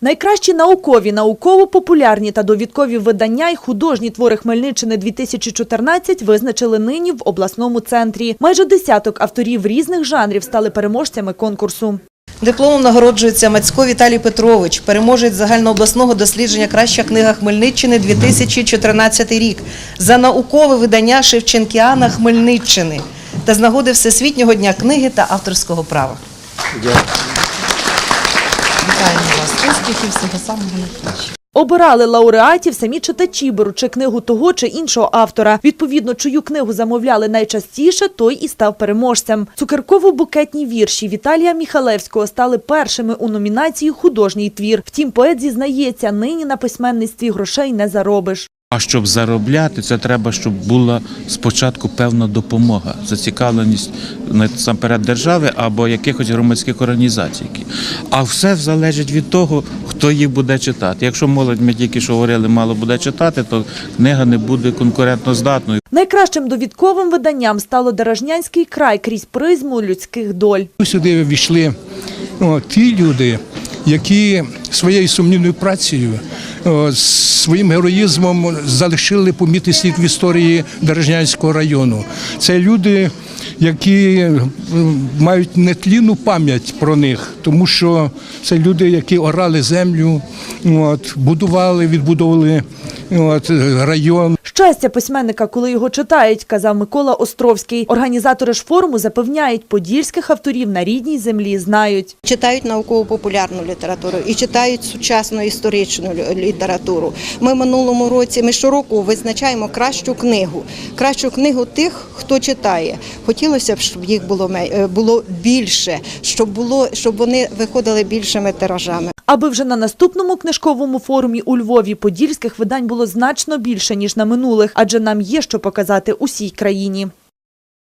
Найкращі наукові, науково-популярні та довідкові видання й художні твори Хмельниччини 2014 визначили нині в обласному центрі. Майже десяток авторів різних жанрів стали переможцями конкурсу. Дипломом нагороджується Мацько Віталій Петрович, переможець загальнообласного дослідження Краща книга Хмельниччини 2014 рік за наукове видання Шевченкіана Хмельниччини та з нагоди Всесвітнього дня книги та авторського права. Вас. Успіхів, всього самого найкращого. Обирали лауреатів самі читачі, беручи книгу того чи іншого автора. Відповідно, чию книгу замовляли найчастіше, той і став переможцем. Цукерково-букетні вірші Віталія Міхалевського стали першими у номінації Художній твір. Втім, поет зізнається, нині на письменництві грошей не заробиш. А щоб заробляти, це треба, щоб була спочатку певна допомога, зацікавленість насамперед держави або якихось громадських організацій. А все залежить від того, хто їх буде читати. Якщо молодь, ми тільки що говорили, мало буде читати, то книга не буде конкурентно здатною. Найкращим довідковим виданням стало Дорожнянський край крізь призму людських доль. Сюди ввійшли о, ті люди, які своєю сумнівною працею, своїм героїзмом залишили помітний слід в історії Дорожнянського району. Це люди, які мають нетлінну пам'ять про них, тому що це люди, які орали землю, от, будували, відбудовували от, район. Щастя письменника, коли його читають, казав Микола Островський. Організатори ж форуму запевняють, подільських авторів на рідній землі знають. читають науково-популярну літературу і читають сучасну історичну літературу. Ми минулому році, ми щороку визначаємо кращу книгу, кращу книгу тих, хто читає. Хотілося б, щоб їх було е, було більше, щоб було, щоб вони виходили більшими тиражами. Аби вже на наступному книжковому форумі у Львові подільських видань було значно більше, ніж на минулих, адже нам є що показати усій країні.